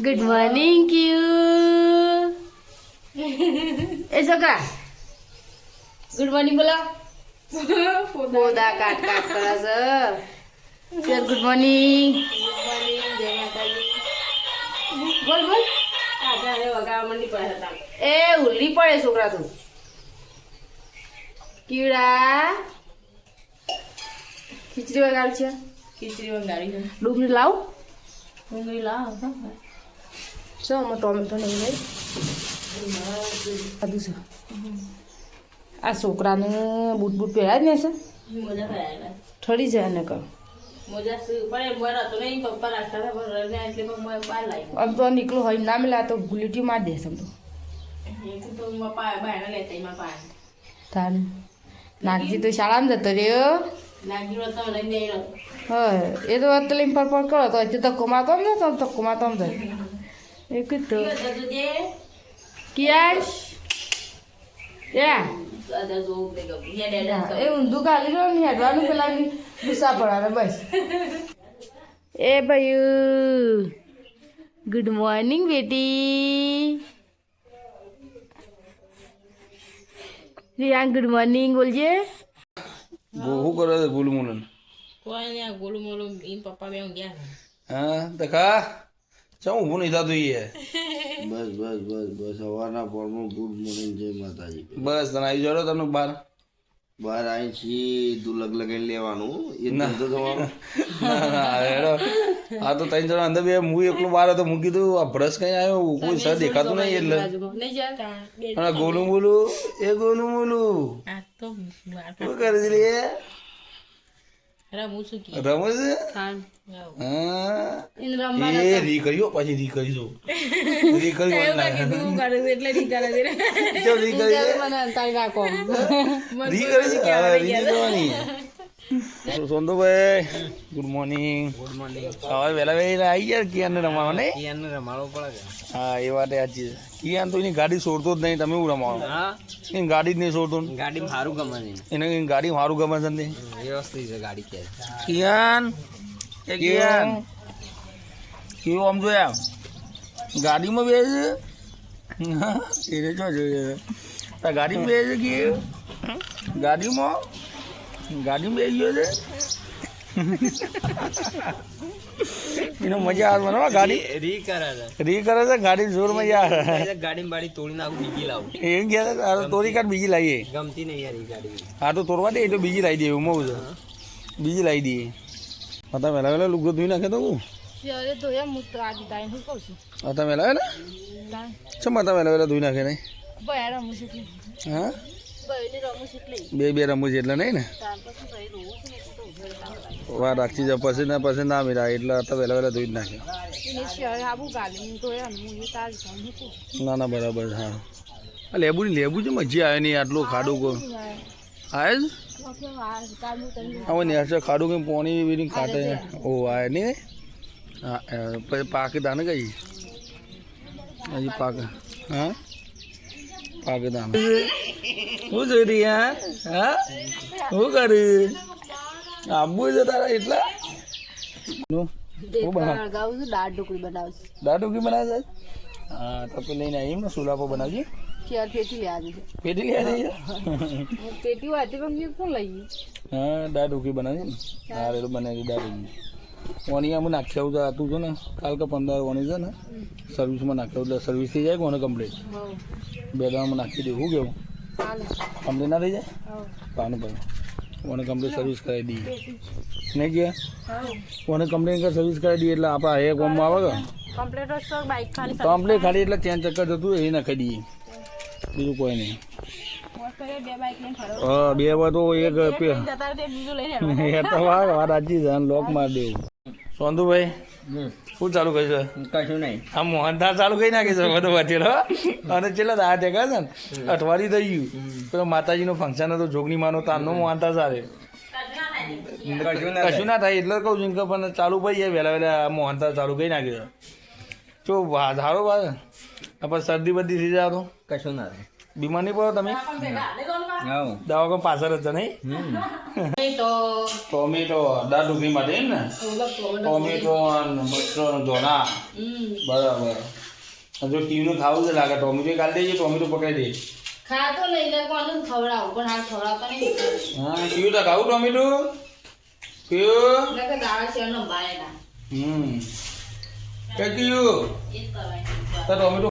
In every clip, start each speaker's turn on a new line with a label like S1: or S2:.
S1: Good morning ક્યુ એ છોકરા good morning બોલો. પોદા કાટ કાટ કરે છે. સર ગુડ મોર્નિંગ બોલ બોલ. એ ઉલ્લી પડે છોકરા તું. કીડા. ખીચડી વગાડ છે
S2: ખીચડી છે
S1: ડુંગળી લાવ
S2: ડુંગળી લાવ
S1: શું આમાં ટોમેટો નહીં લઈ બધું છે આ છોકરાને બૂટ બૂટ પહેરાય જ ને છે ઠરી જાય ને
S2: કહો
S1: આમ તો નીકળું હોય ના મિલા તો ગુલીટી માર દે સમ તો
S2: એક તો માં પા બહાર લેતા એમાં પાણી
S1: તાને નાગજી તો શાળામાં જતો રહ્યો
S2: નાગી તો લઈને
S1: પર કરો તો હજી ધક્કો મારતો ને તો ધક્કો મારતો આમ જાય એક જ? તો
S2: દાદા જે
S1: કિયાશ યા એ ઊંધું ગાલી રહ્યો ને હેડવાનું પેલા ગુસ્સા પડવાના બસ. એ ભાઈ ગુડ મોર્નિંગ બેટી. રિયાંગ ગુડ મોર્નિંગ બોલજે.
S3: શું કરે છે ગુલ હા તકા ચમ ઊભું નહીં થતું એ
S4: બસ બસ બસ બસ સવારના પોરમાં ગુડ મોર્નિંગ જય માતાજી
S3: બસ તને આવી જડો તને બાર
S4: બહાર આવી છી દુલક લગાવી લેવાનું એ ધંધો તમારો
S3: ના ના હેડો આ તો ત્રણ જણા અંદર બે હું એકલો બાર હતો મૂકી દઉં આ બ્રશ કઈ આવ્યો કોઈ સર દેખાતું નહીં એટલે ગોલું બોલું એ ગોલું બોલું
S2: આ તો
S3: શું કરે છે લે
S2: રમું છું કી.
S3: રમે છે? હા. એ રી કર્યો પછી રી કરી દઉં રી
S2: એટલે નહીં કરે છે?
S3: ચલ રી કરી દે. રી છે સોંદુભાઈ ગુડ મોર્નિંગ ગુડ મોર્નિંગ હવે વહેલા વહેલા આવી ગયા રમાવા ને
S4: રમાડવો પડે
S3: હા એ વાત સાચી છે. કિયાન તો એની ગાડી છોડતો જ નહીં તમે એવું રમાવો
S4: હા?
S3: એની ગાડી જ નહીં છોડતો.
S4: ગાડી સારું ગમે
S3: એને એની ગાડી મારું ગમે છે ને
S4: વ્યવસ્થિત છે ગાડી કે.
S3: કિયાન? કિયાન? કેવું આમ જોયા ગાડીમાં બે છે? એને જો જોઈએ? ગાડીમાં બે છે કે? ગાડીમાં? ગાડીમાં બે ગયો છે? એનો મજા આવે મને ગાડી.
S4: રી કરે
S3: રી કરે છે ગાડી જોર મજા આવે.
S4: ગાડી બાડી તોડી નાખું બીજી લાવું.
S3: એમ ગયા આ તોડી કાઢ બીજી લાવીએ
S4: ગમતી નહીં યાર ગાડી.
S3: આ તો તોડવા દે તો બીજી લાવી દે એવું મવું છે. બીજી લાવી દઈએ. હતા વહેલા વહેલા લુગડો ધોઈ નાખે તો હું?
S1: અરે ધોયા હું તો આજે ટાઈમ શું કહું છું.
S3: હતા વહેલા વહેલા ચમ હતા વહેલા વહેલા ધોઈ નાખે નહીં?
S1: રમું
S3: હા? બે બે રમવું છે એટલે નહીં ને? વાર રાખી જાવ પછી ના પછી ના મેળા એટલે તો વહેલા વહેલા ધોઈ જ નાખે. ના ના બરાબર હા. આ લેબુ ની લેબુ છે મજા આવે નહીં આટલું ખાડું કો આવે. જ? હવે નેસે ખાડું કંઈ પોણી બીની ખાતે ઓ આવે નહીં? હા પછી પાકી દાને કઈ હજી પાક. હા? પાકે દાને શું છે રિયા હા? કરી? આબુ છે તારા એટલા? નું શું બનાવ?
S1: ગાવું છું દાળ ઢોકળી બનાવું
S3: બનાવે છે? હા તો પેલી લઈને આવી ને સુલાપો બનાવજે.
S1: ચાર પેટી લે આજે
S3: પેટી લઈ આવી
S1: પેટી હોય પણ લઈ
S3: હા દાળ ઢોકળી બનાવી ને. હા. બનાવી દાળ ઢોકળી. ઓની અમે નાખી આવું હતું છે ને કાલ કે પંદર ઓની છે ને સર્વિસમાં નાખી આવું. એટલે સર્વિસ થઈ જાય કોને કમ્પ્લીટ બે દાડામાં નાખી દેવું કેવું? કમ્પ્લીટ ના થઈ જાય? પાનું ભાઈ ઓને કમ્પ્લીટ સર્વિસ કરાવી દઈએ. નહીં ગયા? ઓને કમ્પ્લીટ કર સર્વિસ કરાવી દઈએ એટલે આપણા એક ઓમમાં આવે કે?
S1: કમ્પ્લેટ ખાલી
S3: એટલે ચેન ચક્કર જતું એ નાખી દઈએ. બીજું કોઈ નહીં.
S1: બે
S3: હા વાર તો એક એ તો વાર વાર રાજી લોક મારી દેવું. સોંધુભાઈ શું ચાલુ કર્યું છે?
S4: કશું નહીં.
S3: આ મોહનથાળ ચાલુ કરી નાખી છે બધો વચેલો અને છેલ્લા દાળ ટેકા છે ને અઠવાડિયું થઈ ગયું. પેલો માતાજીનું ફંક્શન હતું જોગની માનો તારનો મોહનતા ચાલે. કશું ના થાય. એટલે કહું છું કે પણ ચાલુ પડી જાય વહેલા વહેલા મોહનથાળ ચાલુ કરી નાખ્યો છે. જો ધારો વાત પણ શરદી બધી થઈ જાય તો?
S4: કશું ના થાય.
S3: બીમાર નહીં પડો તમે?
S2: દવા
S3: દવાખાના પાછળ જ નહીં ટોમેટો. દાળ ઢોકળી માટે એમ ને? ટોમેટો. મરચો ધોણા બરાબર. જો ટીવીનું ખાવું છે લાગે ટોમેટો કાઢી દેજે ટોમેટો પકડી દે.
S2: ખાતો નહીં એટલે કોનું ખવડાવું પણ હાલ ખવડાવતો નહીં.
S3: હા કયું તો ખાવું ટોમેટો? કયું
S2: દાળ છે
S3: હમ. કે કયું તો ટોમેટો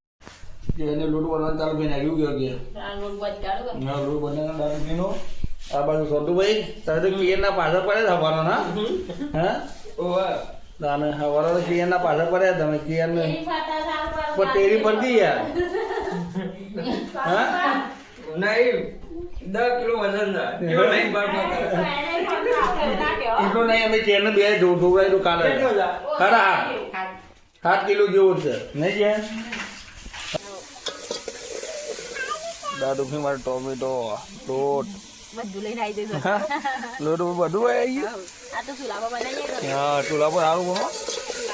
S3: કે એને લોટ બનાવવાનું ચાલુ ભાઈ આવ્યું ગયો કે
S2: હા લોટ બચાડું
S3: ના લોટ બનાવવાનો દાળ ઘીનો આ બાજુ સોટુભાઈ તારે તો કિયરના પાછળ પડે થવાનો ના? હા? તાને હવારો તો કિયરના પાછળ પડ્યા તમે કિયરને પણ તેરી પડતી યાર. હા?
S4: નહીં દસ કિલો વજન
S3: એટલું નહીં અમે ચેન બે તો કાલે ખરા સાત કિલો જેવું છે. નહીં છે દાદુ મારે ટોમેટો લોટ.
S2: બધું લઈને આવી જઈશું
S3: લોટ બધું આવી? ગયું
S2: આ તો સુલામાં બનાવીએ
S3: હા ચૂલા પર સારું બનો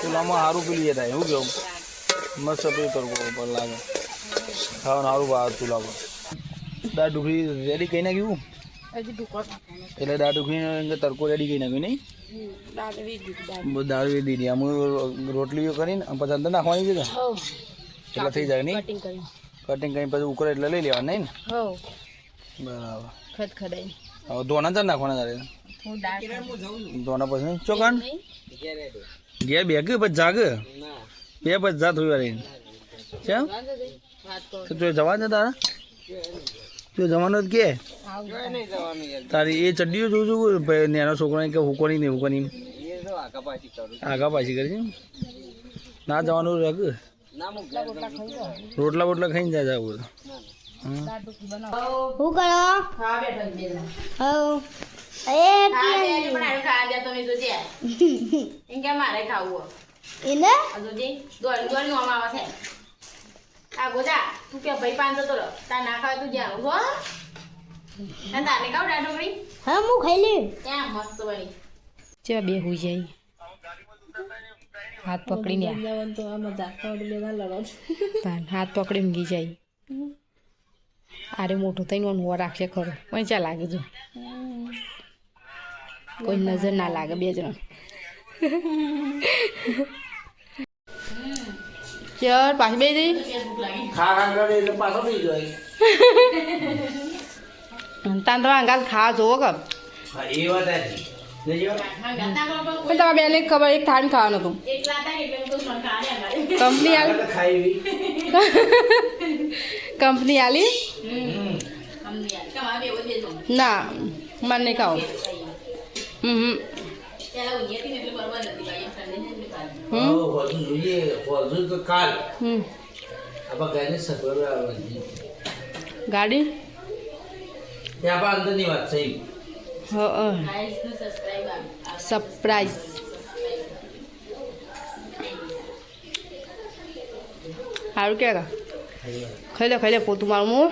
S3: ચૂલામાં સારું પીલી થાય એવું કેવું? મસ્ત પેલું તડકો પર લાગે. ખાવાનું સારું ભાવે ચૂલા પર દાળ ઢોકળી રેડી કહી નાખ્યું? એટલે દાળ ઢોકળી તડકો રેડી કહી નાખ્યું નહીં?
S2: દાળ
S3: વેડી દીધી આમ રોટલીઓ કરીને પછી અંદર નાખવાની છે એટલે થઈ જાય નહીં?
S2: કટિંગ કરી
S3: કરીને પછી ઉકળે એટલે લઈ લેવા નહીં
S2: હો
S3: ને બરાબર.
S2: ખદખદાઈ.
S3: હવે ધોના ચાર નાખવાના તારે? ધોના પછી ચોકન ઘેર બે કે પછી જાગ? બે પછી જા થોડી વાર. કેમ?
S2: વાત કરો
S3: તો જવા દે તારા? તું જવાનો જ કે? તારી એ ચડ્ડીઓ જોઉં છું ભાઈ નાનો છોકરાને કે હુકો નહીં હુકોની આગા પાછી કરી. છે ના જવાનું રાખ રોટલા બોટલા ખાઈને જાય જાવ
S1: હું કરો?
S2: બેઠો છે તો મારે ખાવું
S1: એને?
S2: નું આ ગોદા તું કે ભાઈ પાંચ જતો રહ્યો. તાર ના ખાવા તું જ્યાં હો? અને તારે ખાવ દાળ ઢોકળી
S1: હા હું ખાઈ લે
S2: ક્યાં મસ્ત બની.
S1: બે હોઈ જાય. હાથ પકડીને હાથ પકડી ગી જાય. આરે મોટો થઈને ઓન રાખશે ખરો. પણ ચા લાગે જો. કોઈ નજર ના લાગે બે જણ. ચલ પાછી બે જઈ.
S3: ખા ખા કરે એટલે પાછો થઈ જાય
S1: તાન તો આંગાલ ખા જોવો કે?
S3: એ વાત
S1: પણ તમારા બેને ખબર એક થાન ખાવાનું હતું. કંપની આલી. કંપની આલી? ના મને નહીં ખાવું. હમ ગાડી?
S3: અંદરની વાત છે
S1: સરપ્રાઈઝ સારું કે ખાઈ લે ખાઈ લે પોતું મારું હું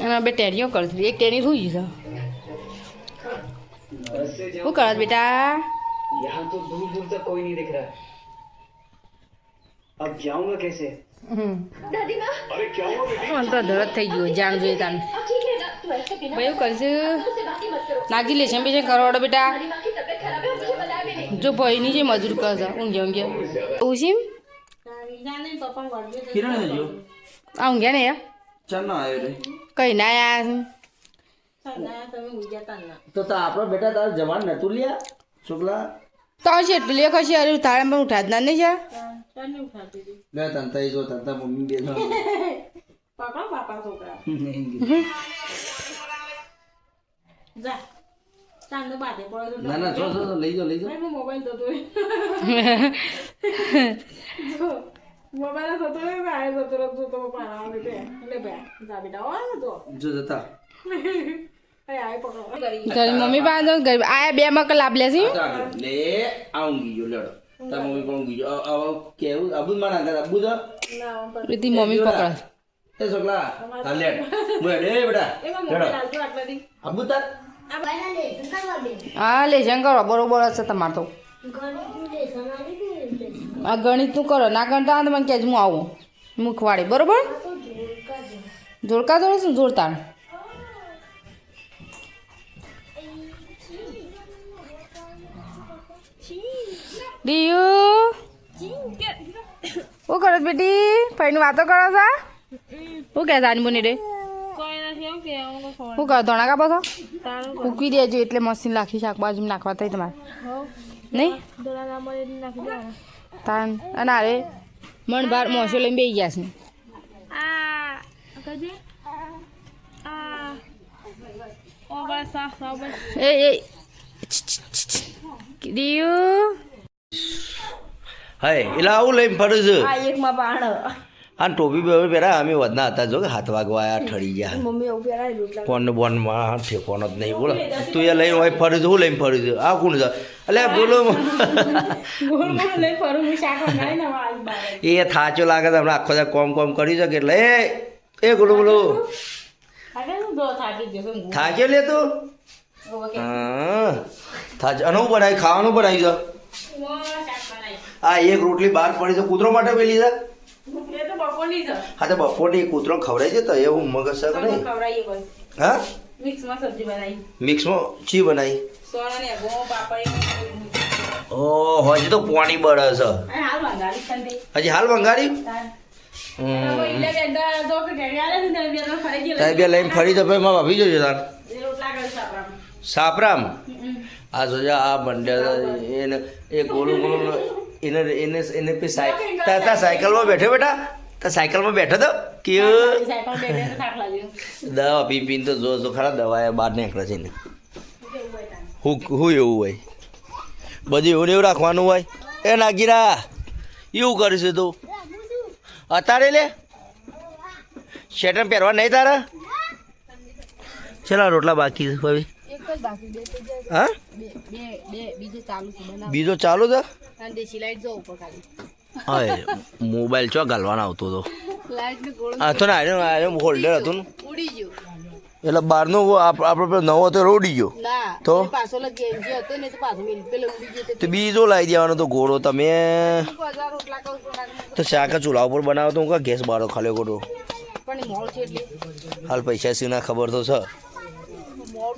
S1: એના બે ટેરીઓ કરતી એક ટેરી થઈ ગઈ છે શું કરત બેટા
S4: यहाँ तो दूर दूर तक कोई नहीं दिख रहा है अब जाऊंगा कैसे
S1: હમ મને તો ધરત થઈ ગયો જાણ જોઈએ તાન ભાઈ કરશું નાખી લેશે બીજે કરોડ બેટા. જો ભાઈની જે મજૂર કરશે ઊંઘે ઊંઘે. ઉસીમ આ ઊંઘ્યા ને કઈ ના
S2: ના
S3: તો તા બેટા તારા જવાન નતું લ્યા છોકરા?
S1: તો છે એટલે લે કશી અરે તારા પણ ઉઠા નહીં છે?
S2: ચાલ ને ઉઠાતી હતી
S3: લે તંતા જો તંતા મમ્મી બે જણ.
S2: પકડો પાપા છોકરા જા પડે તો
S3: ના ના જો જો જો, લઈ જાઓ લઈ જાઓ
S2: મોબાઈલ તો હોય મોબાઈલ તો પાણા આવે તે લે બે જા બેટા ઓ તો
S3: જો જતા
S2: એ આય પકડો કરી
S1: ઘરે મમ્મી પાસે આયા બે માં કલાક લે છે
S3: તો લે આ ઊંઘી ગયો લેડો તાર મમ્મી પણ ગયો કેવું અબુ જ મારા ઘર અબુ જો
S1: રીતિ મમ્મી પકડ
S3: એ બેટા તાર
S1: હા લેશન કરો બરોબર હશે તમારે તો. આ ગણિતનું કરો ના ગણતા તો મને કહેજો હું આવું. મુખવાડી બરોબર?
S2: જોડકા જોડે શું જોડતા? ડીયુ? શું કરો છો બેટી? ફઈને વાતો કરો છો? શું કહે તાની બોની રે? શું કરો ધોણા કાપો છો? મૂકી દેજો એટલે મશીન નાખી શાકભાજી નાખવા થઈ તમારે. નહીં? તાન અને અરે મણ બાર મોસો લઈને બેસી ગયા છે. એ એ ડીયુ
S1: હાય એલા આવું લઈને ફરું છું.
S2: આ એકમાં બાણ.
S1: આ ટોપી બેપી પહેરા અમે વધના હતા જો કે હાથ વાગવા ઠરી ગયા. ફોન બોનમાં ઠેકોનો જ નહીં બોલો. તું એ લઈને હોય ફરું છું હું લઈને ફરું છું આ કોણ છે? એટલે બોલો. એ થાચો લાગે છે હમણાં આખો દાખ કોમ કોમ કરી શકે એટલે એ એ બોલો બોલો.
S2: આગળ શું જો થાકી જશે હું.
S1: થાચે લે તું? હા. થાચ અને બનાવી ખાવાનું બનાવી છે આ એક રોટલી બહાર પડી છે કૂતરો માટે પેલી છે?
S2: તો
S1: હા તો બપોરની કૂતરો ખવડાય છે તો એવું મગજ છે નહીં. હા
S2: મિક્સમાં સબ્જી બનાવી.
S1: મિક્સમાં ચી બનાવી? ઓહો હજી તો પાણી બળે છે. હજી હાલ
S2: ને બે
S1: લઈને ફરી તો ભાઈ ભાભી જોજો તાર.
S2: એ
S1: સાપરામ? આ જોજો આ બંડ્યા એને એ ગોળું ગોળું એને એને એને સાયકલમાં બેઠો બેટા? તા? સાયકલમાં બેઠો તો કે દવા પી પીને તો જો જો ખરા દવા બહાર નીકળે છે ને. હું હું એવું હોય? બધું એવું એવું રાખવાનું હોય? એ નાગીરા એવું કરીશું તું. અત્યારે લે. શેટર પહેરવા નહીં તારા? ચલા રોટલા બાકી છે ભાઈ હા?
S2: બીજો ચાલુ છે
S1: બીજો ચાલુ છે? હા મોબાઈલ ચો ગાલવાનો આવતો હતો
S2: ને
S1: આ તો ને આને આને હોલ્ડર હતું
S2: ઉડી ગયો.
S1: એટલે બહારનો આપ- આપણો નવો હતો રોડી ગયો. તો?
S2: હતો તો ઉડી
S1: બીજો લાવી દેવાનો તો ઘોડો તમે.
S2: તો છું
S1: શાક ચૂલા ઉપર બનાવો તો હું કા ગેસ બારો ખાલે
S2: છે એટલે.
S1: હાલ પૈસા સીના ખબર તો છે.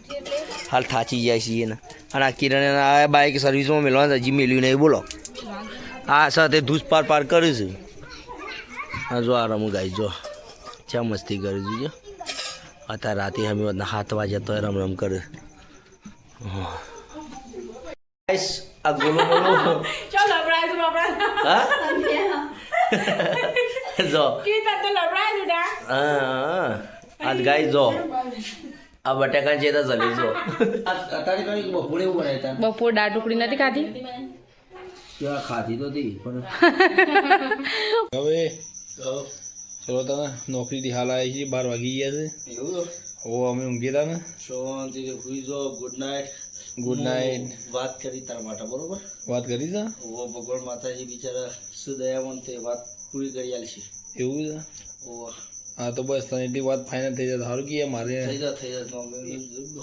S2: છે
S1: હાલ થાચી જાય છીએ ને અને આ કિરણ બાઇક સર્વિસમાં મેળવાના હજી મેળ્યું નહીં બોલો. આ સાથે ધૂસ પાર પાર કર્યું છે. આ જો આરામ ગાય જો. ચા મસ્તી કરી દીજો અત્યારે રાતે અમે હાથ વાગ્યા તો રમ રમ કરે આ ગોલો
S2: ચાલ લબડાય
S1: હા? જો.
S2: છે
S1: હા આજ ગાય જો. આ બટાકા ચેતા જલી જો. બપોરે
S2: બપોર દાળ ટુકડી નથી ખાધી.
S1: કેવા ખાધી તો હતી પણ
S3: હવે ચલો તને નોકરીથી હાલ આવી છે બાર વાગી ગયા છે.
S1: એવું
S3: ઓ અમે ઊંઘી હતા ને.
S1: શાંતિ હુઈ જો ગુડ નાઇટ
S3: ગુડ નાઇટ
S1: વાત કરી તારા માટે બરોબર?
S3: વાત કરી છે
S1: ઓ ભગવાન માતાજી બિચારા સુદયાવન તે વાત પૂરી કરી આલશે
S3: એવું છે?
S1: ઓ.
S3: હા તો બસ તને એટલી વાત ફાઇનલ થઈ જાય સારું કે મારે.
S1: થઈ જાય થઈ જાય.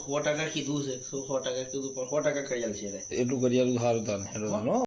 S1: સો ટકા કીધું છે સો ટકા કીધું પણ સો ટકા કરી આલશે
S3: એટલું કરી આલું સારું તને હો.